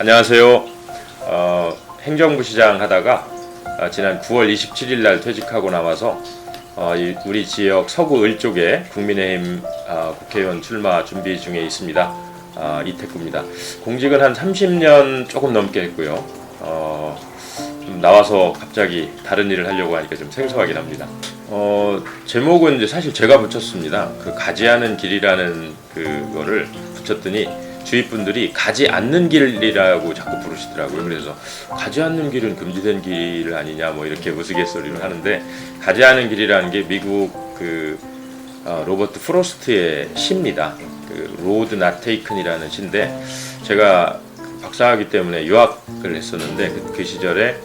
안녕하세요. 어, 행정부 시장 하다가 아, 지난 9월 27일 날 퇴직하고 나와서 어, 이- 우리 지역 서구 을 쪽에 국민의힘 아, 국회의원 출마 준비 중에 있습니다. 아, 이태구입니다. 공직은 한 30년 조금 넘게 했고요. 어, 좀 나와서 갑자기 다른 일을 하려고 하니까 좀 생소하긴 합니다. 어, 제목은 이제 사실 제가 붙였습니다. 그 가지 않은 길이라는 그거를 붙였더니 주위 분들이 가지 않는 길이라고 자꾸 부르시더라고요. 그래서 가지 않는 길은 금지된 길 아니냐 뭐 이렇게 우스갯소리를 하는데 가지 않은 길이라는 게 미국 그 어, 로버트 프로스트의 시입니다. 그 로드 나 테이큰이라는 시인데 제가 박사하기 때문에 유학을 했었는데 그, 그 시절에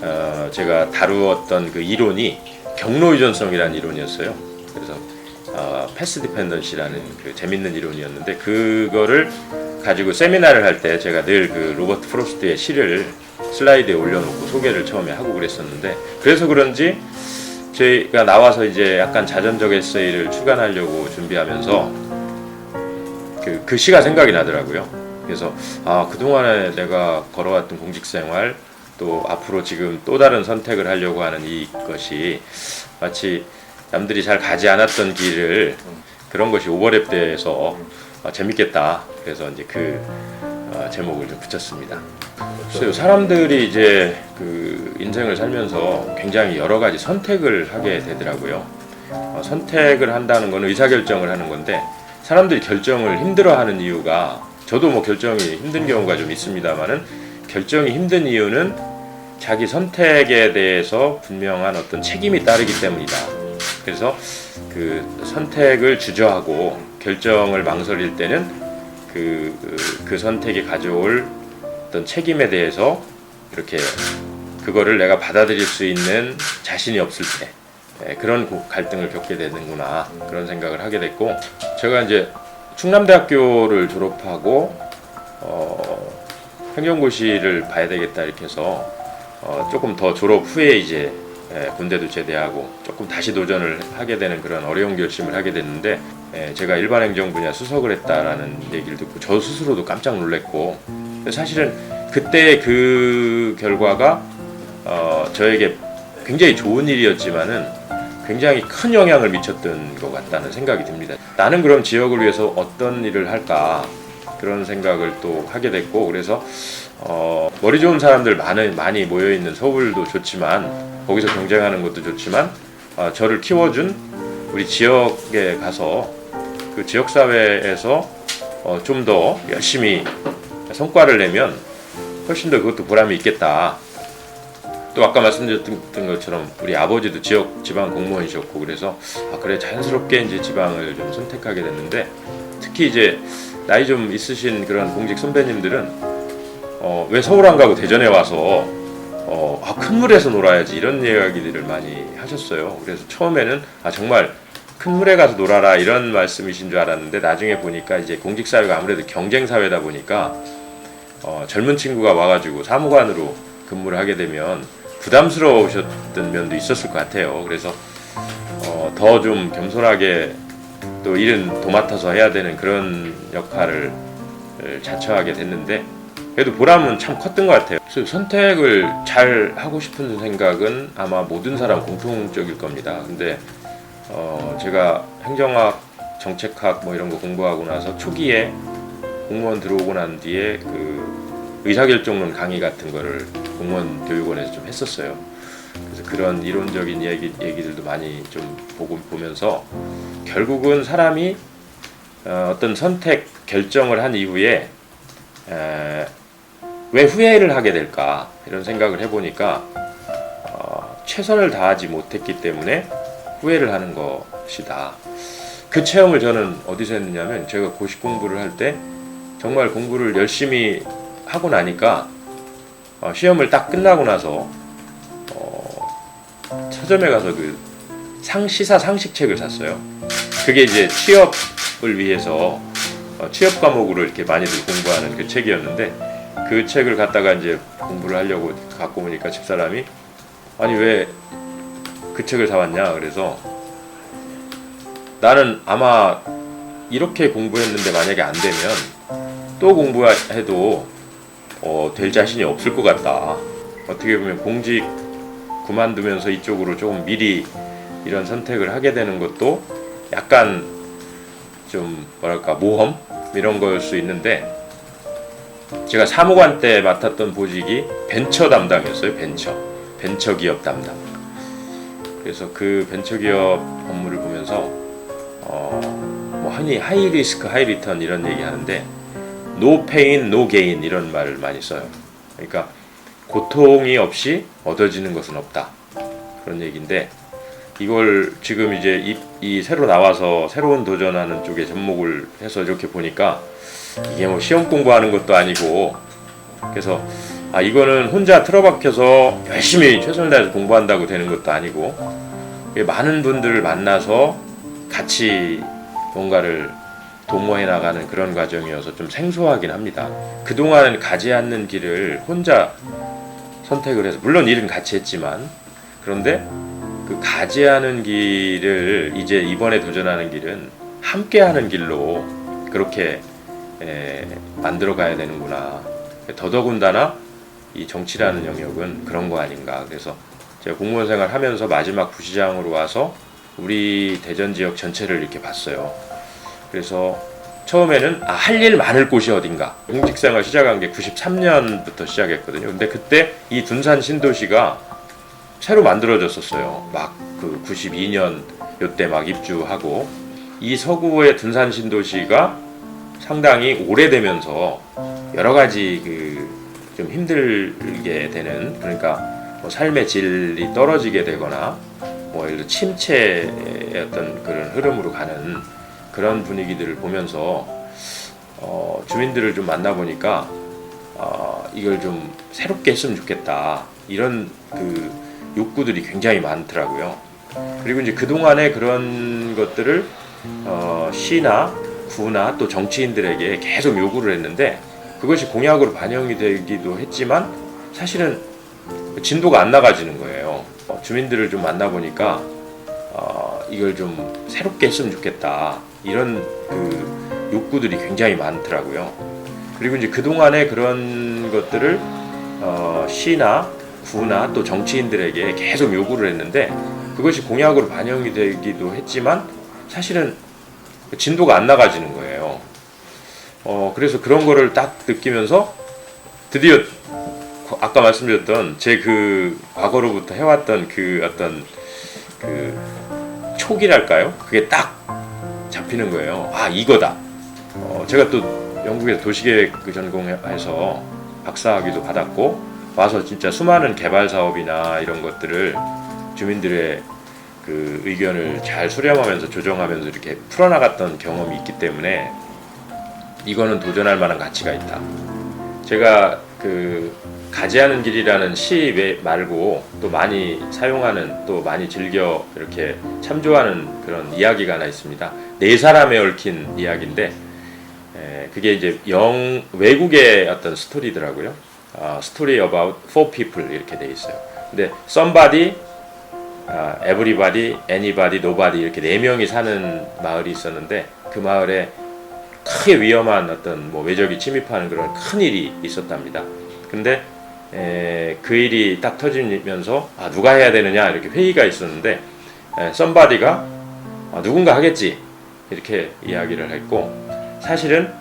어, 제가 다루었던 그 이론이 경로 유전성이라는 이론이었어요. 그래서 어, 패스 디펜던시라는 그 재밌는 이론이었는데 그거를 가지고 세미나를 할 때 제가 늘 그 로버트 프로스트의 시를 슬라이드에 올려놓고 소개를 처음에 하고 그랬었는데 그래서 그런지 제가 나와서 이제 약간 자전적 에세이를 출간하려고 준비하면서 그, 그 시가 생각이 나더라고요. 그래서 아 그동안에 내가 걸어왔던 공직생활 또 앞으로 지금 또 다른 선택을 하려고 하는 이것이 마치 남들이 잘 가지 않았던 길을 그런 것이 오버랩 돼서 아, 재밌겠다. 그래서 이제 그 어, 제목을 좀 붙였습니다. 글쎄요, 사람들이 이제 그 인생을 살면서 굉장히 여러 가지 선택을 하게 되더라고요. 어, 선택을 한다는 건 의사결정을 하는 건데 사람들이 결정을 힘들어하는 이유가 저도 뭐 결정이 힘든 경우가 좀 있습니다만은 결정이 힘든 이유는 자기 선택에 대해서 분명한 어떤 책임이 따르기 때문이다. 그래서 그 선택을 주저하고 결정을 망설일 때는 그, 그, 그 선택이 가져올 어떤 책임에 대해서 이렇게 그거를 내가 받아들일 수 있는 자신이 없을 때 예, 그런 고- 갈등을 겪게 되는구나 그런 생각을 하게 됐고 제가 이제 충남대학교를 졸업하고 어, 행정고시를 봐야 되겠다 이렇게 해서 어, 조금 더 졸업 후에 이제 예, 군대도 제대하고 조금 다시 도전을 하게 되는 그런 어려운 결심을 하게 됐는데 예, 제가 일반 행정 분야 수석을 했다라는 얘기를 듣고 저 스스로도 깜짝 놀랐고 사실은 그때 그 결과가 어, 저에게 굉장히 좋은 일이었지만은 굉장히 큰 영향을 미쳤던 것 같다는 생각이 듭니다. 나는 그럼 지역을 위해서 어떤 일을 할까 그런 생각을 또 하게 됐고 그래서 어, 머리 좋은 사람들 많이 많이 모여 있는 서울도 좋지만 거기서 경쟁하는 것도 좋지만 어, 저를 키워준 우리 지역에 가서 그 지역 사회에서 어, 좀 더 열심히 성과를 내면 훨씬 더 그것도 보람이 있겠다. 또 아까 말씀드렸던 것처럼 우리 아버지도 지역 지방 공무원이셨고 그래서 아 그래 자연스럽게 이제 지방을 좀 선택하게 됐는데 특히 이제 나이 좀 있으신 그런 공직 선배님들은 어, 왜 서울 안 가고 대전에 와서 어, 아, 큰 물에서 놀아야지 이런 이야기들을 많이 하셨어요. 그래서 처음에는 아 정말 큰 물에 가서 놀아라 이런 말씀이신 줄 알았는데 나중에 보니까 이제 공직 사회가 아무래도 경쟁 사회다 보니까 어, 젊은 친구가 와가지고 사무관으로 근무를 하게 되면 부담스러우셨던 면도 있었을 것 같아요. 그래서 어, 더 좀 겸손하게 또 일은 도맡아서 해야 되는 그런 역할을 자처하게 됐는데 그래도 보람은 참 컸던 것 같아요. 선택을 잘 하고 싶은 생각은 아마 모든 사람 공통적일 겁니다. 근데 어, 제가 행정학, 정책학 뭐 이런 거 공부하고 나서 초기에 공무원 들어오고 난 뒤에 그 의사결정론 강의 같은 거를 공무원 교육원에서 좀 했었어요. 그래서 그런 이론적인 얘기, 얘기들도 많이 좀 보고 보면서 결국은 사람이 어, 어떤 선택 결정을 한 이후에 에, 왜 후회를 하게 될까 이런 생각을 해보니까 어, 최선을 다하지 못했기 때문에 후회를 하는 것이다. 그 체험을 저는 어디서 했느냐면 제가 고시 공부를 할 때 정말 공부를 열심히 하고 나니까 어, 시험을 딱 끝나고 나서 어, 서점에 가서 그 상, 시사 상식책을 샀어요. 그게 이제 취업을 위해서 어, 취업 과목으로 이렇게 많이들 공부하는 그 책이었는데 그 책을 갖다가 이제 공부를 하려고 갖고 오니까 집사람이 아니 왜 그 책을 사왔냐 그래서 나는 아마 이렇게 공부했는데 만약에 안 되면 또 공부해도 어, 될 자신이 없을 것 같다. 어떻게 보면 공직 그만두면서 이쪽으로 조금 미리 이런 선택을 하게 되는 것도 약간 좀 뭐랄까 모험 이런 걸 수 있는데 제가 사무관 때 맡았던 보직이 벤처 담당이었어요. 벤처 벤처 기업 담당. 그래서 그 벤처 기업 업무를 보면서 어 뭐 흔히 하이 리스크 하이 리턴 이런 얘기 하는데 노 페인 노 게인 이런 말을 많이 써요. 그러니까 고통이 없이 얻어지는 것은 없다. 그런 얘기인데 이걸 지금 이제 이, 이 새로 나와서 새로운 도전하는 쪽에 접목을 해서 이렇게 보니까 이게 뭐 시험 공부하는 것도 아니고 그래서 아 이거는 혼자 틀어박혀서 열심히 최선을 다해서 공부한다고 되는 것도 아니고 많은 분들을 만나서 같이 뭔가를 도모해 나가는 그런 과정이어서 좀 생소하긴 합니다. 그동안 가지 않는 길을 혼자 선택을 해서 물론 일은 같이 했지만 그런데 그 가지 않은 길을 이제 이번에 도전하는 길은 함께 하는 길로 그렇게 에, 만들어 가야 되는구나. 더더군다나 이 정치라는 영역은 그런 거 아닌가. 그래서 제가 공무원 생활 하면서 마지막 부시장으로 와서 우리 대전 지역 전체를 이렇게 봤어요. 그래서 처음에는 아, 할 일 많을 곳이 어딘가. 공직생활 시작한 게 93년부터 시작했거든요. 근데 그때 이 둔산 신도시가 새로 만들어졌었어요. 막 그 92년 요때 막 입주하고 이 서구의 둔산 신도시가 상당히 오래되면서 여러 가지 그 좀 힘들게 되는 그러니까 뭐 삶의 질이 떨어지게 되거나 뭐 예를 들어 침체의 어떤 그런 흐름으로 가는 그런 분위기들을 보면서 어, 주민들을 좀 만나 보니까 어, 이걸 좀 새롭게 했으면 좋겠다 이런 그 욕구들이 굉장히 많더라고요. 그리고 이제 그 동안에 그런 것들을 어, 시나 구나 또 정치인들에게 계속 요구를 했는데 그것이 공약으로 반영이 되기도 했지만 사실은 진도가 안 나가지는 거예요. 어, 주민들을 좀 만나 보니까 어, 이걸 좀 새롭게 했으면 좋겠다 이런 그 욕구들이 굉장히 많더라고요. 그리고 이제 그 동안에 그런 것들을 어, 시나 구나 또 정치인들에게 계속 요구를 했는데 그것이 공약으로 반영이 되기도 했지만 사실은 진도가 안 나가지는 거예요. 어, 그래서 그런 거를 딱 느끼면서 드디어 아까 말씀드렸던 제 그 과거로부터 해왔던 그 어떤 그 촉이랄까요? 그게 딱 잡히는 거예요. 아 이거다. 어, 제가 또 영국에서 도시계획 그 전공해서 박사학위도 받았고 와서 진짜 수많은 개발 사업이나 이런 것들을 주민들의 그 의견을 잘 수렴하면서 조정하면서 이렇게 풀어나갔던 경험이 있기 때문에 이거는 도전할 만한 가치가 있다. 제가 그 가지 않은 길이라는 시 외- 말고 또 많이 사용하는 또 많이 즐겨 이렇게 참조하는 그런 이야기가 하나 있습니다. 네 사람에 얽힌 이야기인데 에, 그게 이제 영 외국의 어떤 스토리더라고요. 아, story about four people 이렇게 돼 있어요. 근데 somebody, 아, everybody, anybody, nobody 이렇게 네 명이 사는 마을이 있었는데 그 마을에 크게 위험한 어떤 뭐 외적이 침입하는 그런 큰 일이 있었답니다. 근데 에, 그 일이 딱 터지면서 아, 누가 해야 되느냐 이렇게 회의가 있었는데 에, somebody가 아, 누군가 하겠지 이렇게 이야기를 했고 사실은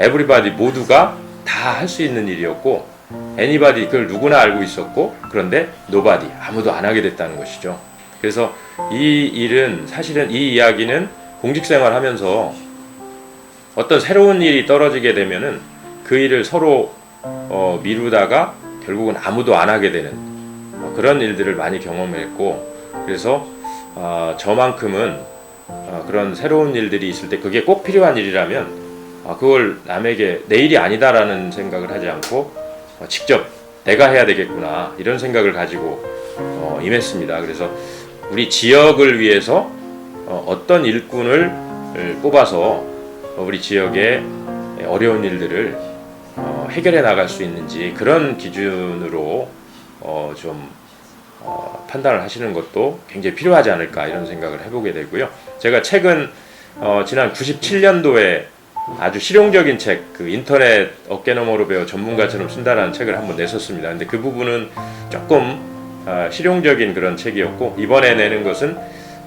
everybody 모두가 다 할 수 있는 일이었고 anybody 그걸 누구나 알고 있었고 그런데 nobody 아무도 안 하게 됐다는 것이죠. 그래서 이 일은 사실은 이 이야기는 공직 생활하면서 어떤 새로운 일이 떨어지게 되면은 그 일을 서로 어, 미루다가 결국은 아무도 안 하게 되는 어, 그런 일들을 많이 경험했고 그래서 어, 저만큼은 어, 그런 새로운 일들이 있을 때 그게 꼭 필요한 일이라면 아, 그걸 남에게 내 일이 아니다라는 생각을 하지 않고 어, 직접 내가 해야 되겠구나 이런 생각을 가지고 어, 임했습니다. 그래서 우리 지역을 위해서 어, 어떤 일꾼을 뽑아서 우리 지역의 어려운 일들을 어, 해결해 나갈 수 있는지 그런 기준으로 어, 좀 어, 판단을 하시는 것도 굉장히 필요하지 않을까 이런 생각을 해보게 되고요. 제가 최근 어, 지난 97년도에 아주 실용적인 책, 그 인터넷 어깨너머로 배워 전문가처럼 쓴다라는 책을 한번 냈었습니다. 근데 그 부분은 조금 아, 실용적인 그런 책이었고 이번에 내는 것은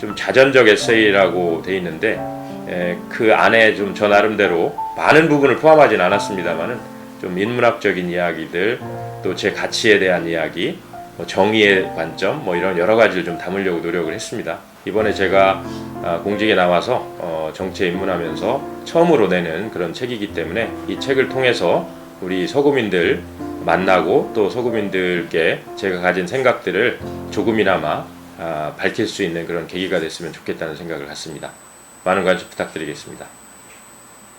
좀 자전적 에세이라고 돼 있는데 에, 그 안에 좀 저 나름대로 많은 부분을 포함하진 않았습니다만은 좀 인문학적인 이야기들 또 제 가치에 대한 이야기 뭐 정의의 관점 뭐 이런 여러 가지를 좀 담으려고 노력을 했습니다. 이번에 제가 아, 공직에 나와서 어, 정치에 입문하면서 처음으로 내는 그런 책이기 때문에 이 책을 통해서 우리 서구민들 만나고 또 서구민들께 제가 가진 생각들을 조금이나마 아, 밝힐 수 있는 그런 계기가 됐으면 좋겠다는 생각을 갖습니다. 많은 관심 부탁드리겠습니다.